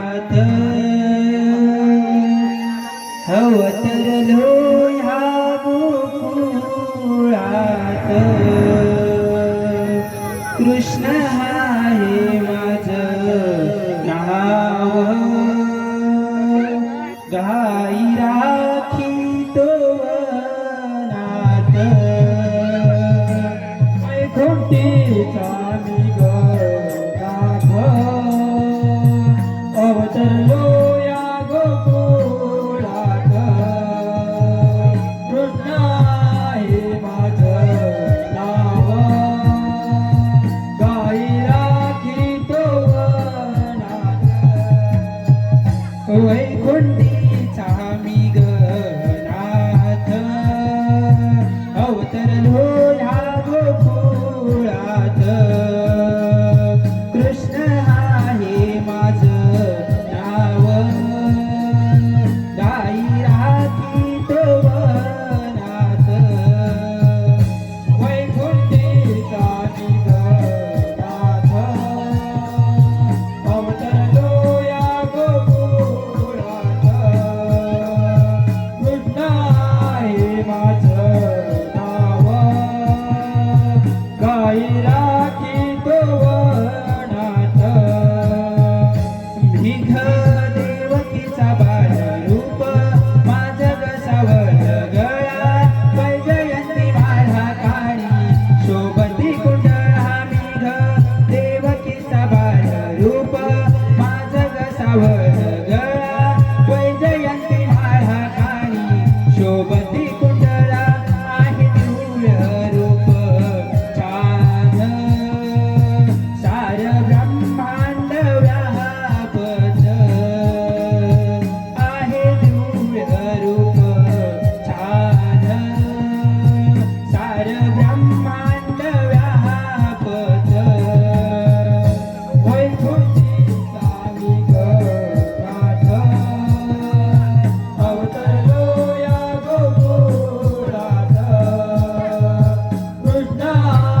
गोकुळात अवतरलो ह्या गोकुळात. कृष्ण आहे माझ नाव. गाई राखी तो नाथ वैकुंठीचा मी वैकुंठीचा मी गनाथ अवतरलो ह्या गोकुळात. कृष्ण आहे माझ नाव. गाई राखी ശോഭ Allah.